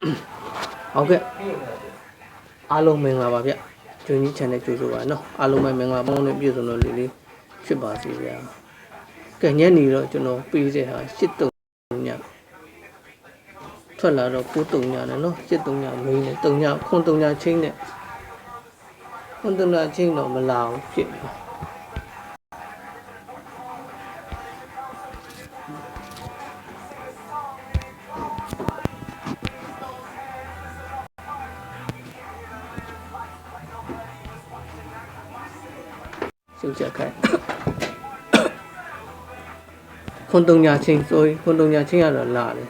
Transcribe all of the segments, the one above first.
ဟုတ်ကဲ့အားလုံးမင်္ဂလာပါဗျကျွန်းကြီး channel ကြိုဆိုပါနော်အားလုံးပဲမင်္ဂလာပေါင်းနဲ့ပြည့်စုံလို့လေးလေးဖြစ်ပါစေဗျာကဲညနေတော့ကျွန်တော်ပေးတဲ့ဟာ83ညထွက်လာတော့93ညနဲ့နော်73ညမင်းနဲ့3ညခွန်3ညချင်းနဲ့ခွန်3ညချင်းတော့မလာဘူးဖြစ်နေ ချက်ခိုင်းခွန်3ညချင်း sorry ခွန်3ညချင်းကတော့လာတယ်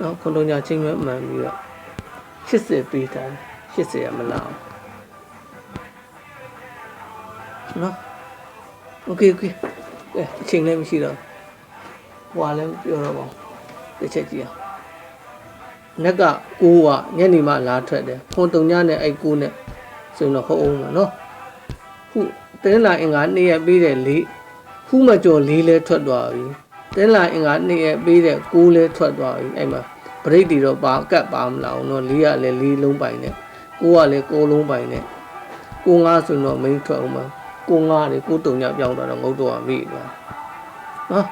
နော်ခွန်3ညချင်းပဲမှန်ပြီးတော့80ပေးထားတယ်80ကမလာဘူးနော် okay okay ကဲအချိန်လည်းမရှိတော့ဟွာလည်းပြောတော့ပါတစ်ချက်ကြည့်အောင်နက်က6ကညနေမှလာထွက်တယ်ခွန်3ညနဲ့အဲ့6နဲ့ဆိုရင်တော့ဟုတ်အောင်ပါနော်ခုတ င်းလာအင်္ဂါ2ရက်ပြီးတဲ့၄ခုမကျော်၄လဲထွက်သွားပြီတင်းလာအင်္ဂါ2ရက်ပြီးတဲ့6လဲထွက်သွားပြီအဲ့မှာဘရိတ်တီတော့ပါကတ်ပါမလာအောင်နော်၄ကလည်း၄လုံးပိုင်နဲ့6ကလည်း6လုံးပိုင်နဲ့9 5ဆိုတော့ main ထွက်အောင်ပါ9 5တွေ9တုံညပြောင်းသွားတော့ငုတ်တော့မိသွားနော်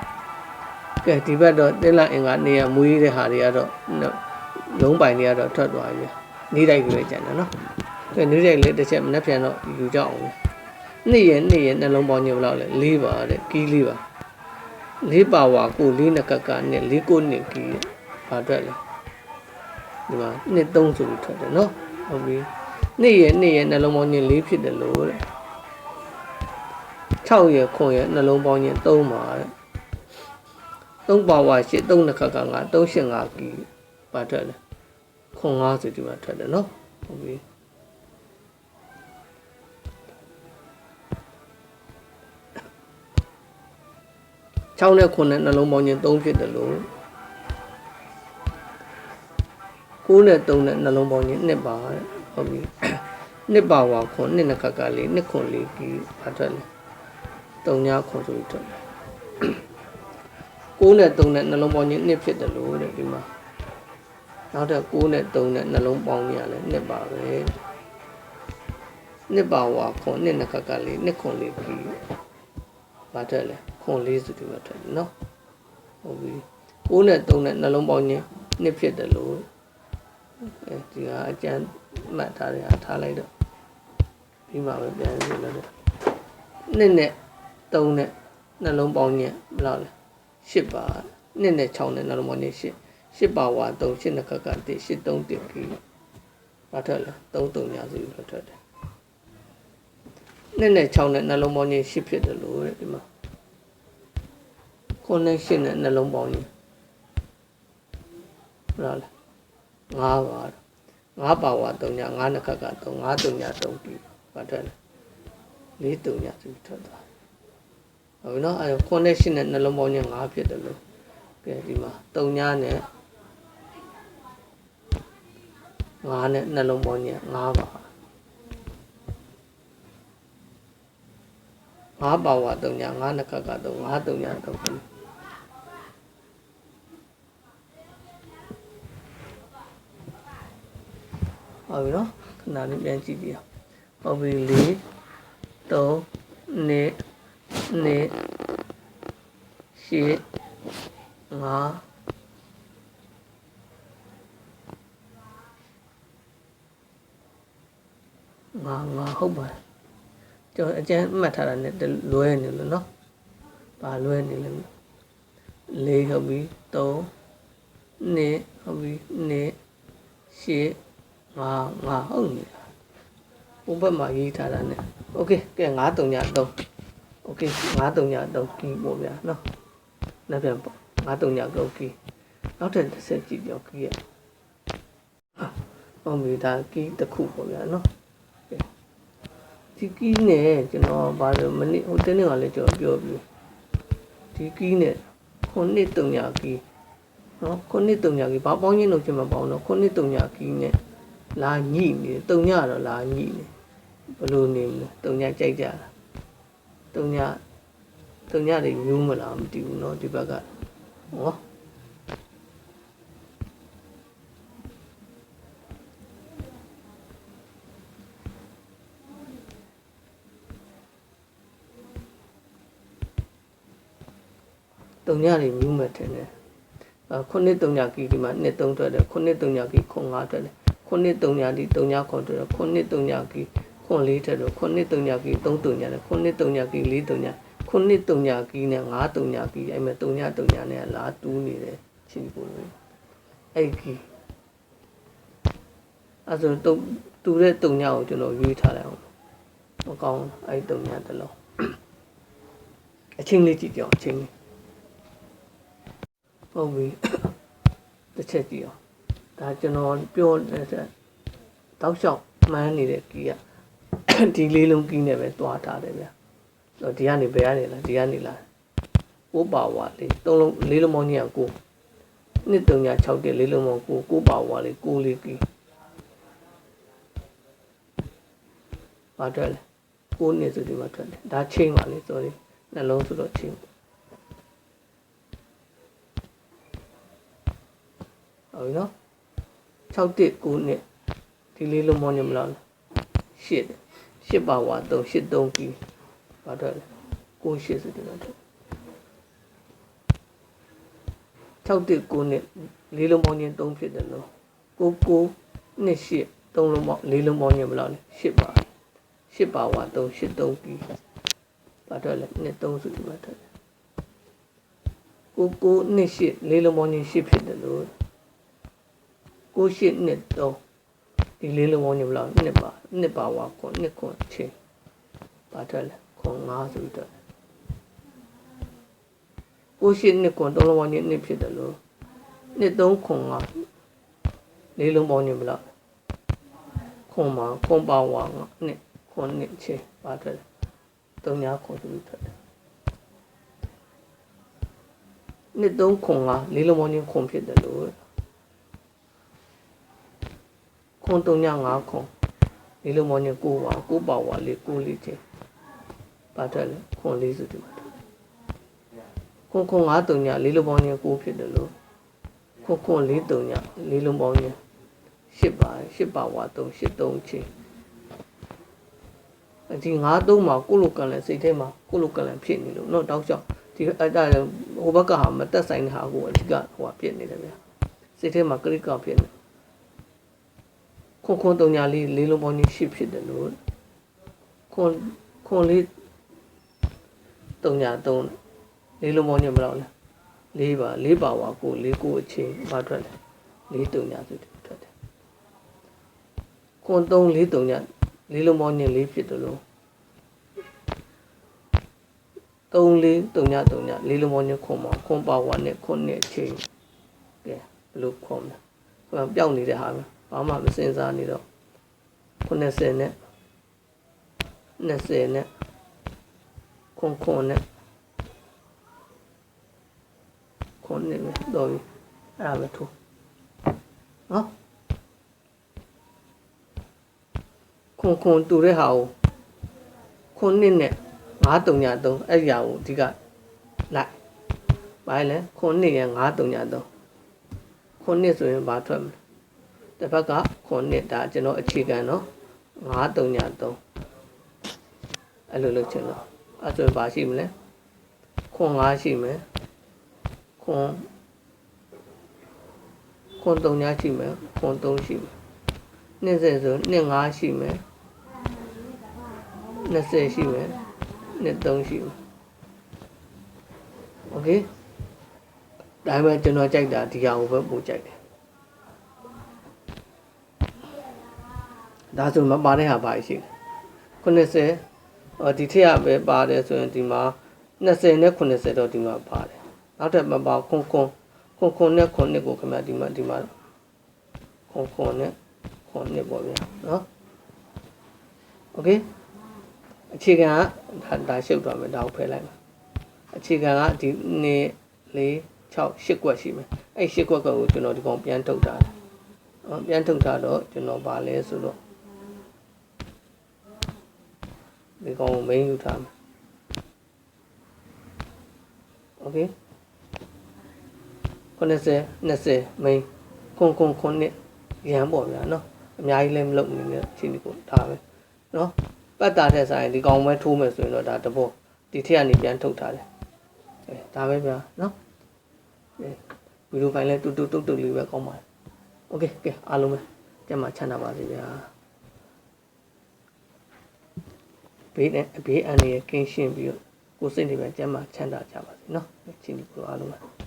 ကဲဒီဘက်တော့တင်းလာအင်္ဂါ2ရက်မွေးတဲ့ဟာတွေကတော့လုံးပိုင်တွေကတော့ထွက်သွားပြီနေတိုင်းကြီးပဲကျန်တယ်နော်ကဲနေတိုင်းလေးတစ်ချက်မနှက်ပြန်တော့ယူကြအောင် နှစ်ရနှစ်ရနှလုံးပေါင်းညဘယ်လောက်လဲ၄ပါတဲ့ကီး၄ပါ၄ပါဝါကို၄နှစ်ကကနဲ့၄ကိုနှစ်ကီးဘာအတွက်လဲဒီမှာနှစ်၃ဆိုပြီးထွက်တယ်နော်ဟုတ်ပြီနှစ်ရနှစ်ရနှလုံးပေါင်းည၄ဖြစ်တယ်လို့တဲ့6ရခွန်ရနှလုံးပေါင်းည3ပါတဲ့3ပါဝါ8 3နှစ်ကက9 3 8 5ကီးဘာထွက်လဲခွန်5ဆိုဒီမှာထွက်တယ်နော်ဟုတ်ပြီ 6နဲ့9နဲ့နှလုံးပေါင်းခြင်း3ဖြစ်တယ်လို့9နဲ့3နဲ့နှလုံးပေါင်းခြင်း1ပါတဲ့ဟုတ်ပြီ1ပါဝါခွန်1နှစ်ခက်ကလေး1ခွန်လေးကြီးဘာထွက်လဲ3ညခွန်ဆိုပြီးထွက်တယ်9နဲ့3နဲ့နှလုံးပေါင်းခြင်း1ဖြစ်တယ်လို့တဲ့ဒီမှာနောက်တော့9နဲ့3နဲ့နှလုံးပေါင်းခြင်းလည်း1ပါပဲ1ပါဝါခွန်1နှစ်ခက်ကလေး1ခွန်လေးကြီးဘာထွက်လဲ ခွန်လေးစုဒီမှာထွက်တယ်နော်ဟုတ်ပြီ6နဲ့3နဲ့နှလုံးပေါင်းခြင်းနှစ်ဖြစ်တယ်လို့အဲဒီကအကျန်းမှတ်ထားတယ်အားထားလိုက်တော့ပြီးမှပဲပြန်ပြီးလို့နှစ်နဲ့3နဲ့နှလုံးပေါင်းခြင်းဘယ်လောက်လဲ10ပါနှစ်နဲ့6နဲ့နှလုံးပေါင်းခြင်း10 10ပါဝါ3 10နှစ်ခက်က1 10 3 1ကြီးဘာထွက်လဲ3 3ညာစုပြီးထွက်တယ်နှစ်နဲ့6နဲ့နှလုံးပေါင်းခြင်း10ဖြစ်တယ်လို့တဲ့ဒီမှာ ခုနှစ်ရှင်းနဲ့နှလုံးပေါင်းခြင်းဟုတ်လားငါးပါငါးပါဝါ3ညငါးနှစ်ခက်က3 5 3ည3ပြီဘာထွက်လဲ၄3ညသူထွက်သွားဟုတ်ပြီနော်အဲခုနှစ်ရှင်းနဲ့နှလုံးပေါင်းခြင်း5ဖြစ်တယ်လို့ကဲဒီမှာ3ညနဲ့ငါးနဲ့နှလုံးပေါင်းခြင်း5ပါငါးပါဝါ3ညငါးနှစ်ခက်က3 5 3ည3 ဟုတ်ပြီနော်ခဏလေးပြန်ကြည့်ကြည့်အောင်ဟုတ်ပြီ၄3နှစ်နှစ်ရှစ်ငါးငါငါဟုတ်ပါကျွန်တော်အကျန်းမှတ်ထားတာနဲ့လွဲနေလို့နော်ဘာလွဲနေလဲ၄ဟုတ်ပြီ3နှစ်ဟုတ်ပြီနှစ်ရှစ် ငါငါဟုတ်နေတာဘုံဘက်မှာရေးထားတာနဲ့โอเคကဲ9 3ည3โอเค9 3ည3ကီးပေါ့ဗျာနော်နောက်ပြန်ပေါ့9 3ည3ကီးနောက်ထပ်တစ်ဆက်ကြည့်ကြောကီးရဟုတ်ပြီဒါကီးတစ်ခုပေါ့ဗျာနော်ဒီကီးနဲ့ကျွန်တော်ဘာလို့မနေ့ဟိုတင်းနေကလည်းကျွန်တော်ပြောပြီးဒီကီးနဲ့ခုနှစ်3ညကီးနော်ခုနှစ်3ညကီးဘာပေါင်းချင်းလို့ကျွန်မပေါင်းတော့ခုနှစ်3ညကီးနဲ့ လာညိနေတုံညတော့လာညိနေဘလို့နေမလဲတုံညကြိုက်ကြတာတုံညတုံညတွေမျိုးမလားမသိဘူးเนาะဒီဘက်ကဟောတုံညတွေမျိုးမဲ့ထင်တယ်ခုနှစ်တုံညကီဒီမှာနှစ်သုံးထွက်တယ်ခုနှစ်တုံညကီခုငါးထွက်တယ် ခုနှစ်တုံညဒီတုံညခွန်ထွက်တယ်ခုနှစ်တုံညကီခွန်လေးထွက်တယ်ခုနှစ်တုံညကီသုံးတုံညတယ်ခုနှစ်တုံညကီလေးတုံညခုနှစ်တုံညကီနဲ့ငါးတုံညကီအဲ့မဲ့တုံညတုံညနဲ့လာတူးနေတယ်ချင်းကိုအဲ့ကီအဲ့ဆိုတုံတူတဲ့တုံညကိုကျွန်တော်ရွေးထားလိုက်အောင်မကောင်းအဲ့တုံညတစ်လုံးအချင်းလေးကြည့်ကြအောင်အချင်းလေးဟုတ်ပြီတစ်ချက်ကြည့်အောင် ဒါကျွန်တော်ပြောတဲ့တောက်လျှောက်မှန်းနေတဲ့ကီကဒီလေးလုံးကီးနဲ့ပဲတွားထားတယ်ဗျာတော့ဒီကနေဘယ်ကနေလဲဒီကနေလာကိုပါဝါလေးသုံးလုံးလေးလုံးမောင်းကြီးကကိုနှစ်တုံညာ6တက်လေးလုံးမောင်းကိုကိုပါဝါလေးကိုလေးကီးပါတော့လေကိုနှစ်ဆိုဒီမှာထွက်တယ်ဒါချိန်ပါလေ sorry နှလုံးဆိုတော့ချိန်ဟုတ်ပြီနော် 6တက်9နှစ်ဒီလေးလုံးမောင်းညမလားရှစ်ရှစ်ပါဝါ3 8 3ကီဘာတော့လဲ9 8ဆိုဒီမှာထွက်6တက်9နှစ်လေးလုံးမောင်းည3ဖြစ်တယ်လို့9 9နှစ်8 3လုံးမောင်းလေးလုံးမောင်းညမလား8ပါ8ပါဝါ3 8 3ကီဘာတော့လဲနှစ်3ဆိုဒီမှာထွက်ကိုကိုနှစ်ရှစ်လေးလုံးမောင်းညရှစ်ဖြစ်တယ်လို့ ကိုရှစ်နှစ်3ဒီလေးလုံးမောင်းညမလားနှစ်ပါနှစ်ပါဝါခွန်နှစ်ခွန်ချင်းဘာထွက်လဲခွန်5ဆိုပြီးတော့ကိုရှစ်နှစ်ခွန်3လုံးမောင်းညနှစ်ဖြစ်တယ်လို့နှစ်3ခွန်5လေးလုံးမောင်းညမလားခွန်မှာခွန်ပါဝါနှစ်ခွန်နှစ်ချင်းဘာထွက်လဲ3ညာခွန်ဆိုပြီးထွက်တယ်နှစ်3ခွန်5လေးလုံးမောင်းညခွန်ဖြစ်တယ်လို့ ခွန်3ည5ခွန်လေးလုံးမောင်းည9ပါ9ပါဝါလေး9လေးချင်းဘာထွက်လဲခွန်လေးဆိုဒီမှာခွန်ခွန်5 3ညလေးလုံးမောင်းည9ဖြစ်တယ်လို့ခွန်ခွန်4 3ညလေးလုံးမောင်းည10ပါ10ပါဝါ3 8 3ချင်းဒီ9 3မှာကိုလိုကန်လဲစိတ်ထဲမှာကိုလိုကန်လဲဖြစ်နေလို့เนาะတောက်လျှောက်ဒီအဲ့ဒါဟိုဘက်ကဟာမတက်ဆိုင်တဲ့ဟာကိုအဓိကဟိုကဖြစ်နေတယ်ဗျာစိတ်ထဲမှာကရစ်ကဖြစ်နေ ခွန်ခွန်တုံညာလေးလေးလုံးပေါင်းကြီးရှိဖြစ်တယ်လို့ခွန်ခွန်လေးတုံညာတုံးလေးလုံးပေါင်းကြီးမလောက်လားလေးပါလေးပါဝါကိုလေးကိုအချင်းမထွက်တယ်လေးတုံညာဆိုထွက်တယ်ခွန်သုံးလေးတုံညာလေးလုံးပေါင်းကြီးလေးဖြစ်တယ်လို့3 4 3ည3ညလေးလုံးပေါင်းကြီးခွန်ပါခွန်ပါဝါနဲ့ခွန်နဲ့အချင်းကဲဘယ်လိုခွန်လဲဟိုပျောက်နေတဲ့ဟာမျိုး ဘာမှမစင်စားနေတော့90နဲ့20နဲ့ခွန်ခွန်နဲ့ခွန်နဲ့တော့ပြီအဲ့ဒါပဲထိုးနော်ခွန်ခွန်တူတဲ့ဟာကိုခွန်နှစ်နဲ့9 3ည3အဲ့ဒီဟာကိုအဓိကလိုက်ဘာလဲခွန်နှစ်ရဲ့9 3ည3ခွန်နှစ်ဆိုရင်ဘာထွက်မလဲ တစ်ဖက်ကခုနှစ်ဒါကျွန်တော်အခြေခံเนาะ9 3ည3အဲ့လိုလုပ်ချင်တော့အဲ့ဆိုဘာရှိမလဲခွန်5ရှိမယ်ခွန်ခွန်3ညရှိမယ်ခွန်3ရှိမယ်နှစ်ဆက်ဆိုနှစ်5ရှိမယ်20ရှိမယ်နှစ်3ရှိမယ်โอเคဒါပေမဲ့ကျွန်တော်ကြိုက်တာဒီဟာကိုပဲပို့ကြိုက်တယ် ဒါဆိုမပါတဲ့ဟာပါရှိတယ်90ဟောဒီထက်ကပဲပါတယ်ဆိုရင်ဒီမှာ20နဲ့90တော့ဒီမှာပါတယ်နောက်ထပ်မပါခွန်ခွန်ခွန်ခွန်နဲ့ခွန်နှစ်ကိုခင်ဗျဒီမှာဒီမှာခွန်ခွန်နဲ့ခွန်နှစ်ပေါ့ဗျာနော်โอเคအခြေခံကဒါဒါရှုပ်သွားမယ်ဒါကိုဖယ်လိုက်ပါအခြေခံကဒီနေ့၄6 8ကွက်ရှိမယ်အဲ့8ကွက်ကိုကျွန်တော်ဒီကောင်ပြန်ထုတ်ထားတယ်။ပြန်ထုတ်ထားတော့ကျွန်တော်ဗာလဲဆိုတော့ ဒီကောင်ကို main ယူထားမယ်โอเค90 20 main ခွန်ခွန်ခွန်နဲ့ရန်ပေါ့ဗျာနော်အများကြီးလည်းမလုပ်နေနဲ့အချိန်ဒီကိုထားပဲနော်ပတ်တာတဲ့ဆိုင်ဒီကောင်ပဲထိုးမယ်ဆိုရင်တော့ဒါတဘောဒီထက်ကနေပြန်ထုတ်ထားတယ် အဲဒါပဲဗျာနော်အဲဗီဒီယိုဖိုင်လဲတူတူတုတ်တုတ်လေးပဲကောင်းပါတယ်โอเคကဲအားလုံးပဲကျန်မှချမ်းသာပါစေဗျာ ဘေးနဲ့ဘေးအန္တရာယ်ကင်းရှင်းပြီးတော့ကိုယ်စိတ်တွေပဲကျန်းမာချမ်းသာကြပါစေနော်။ချင်းဒီကိုအားလုံးပါ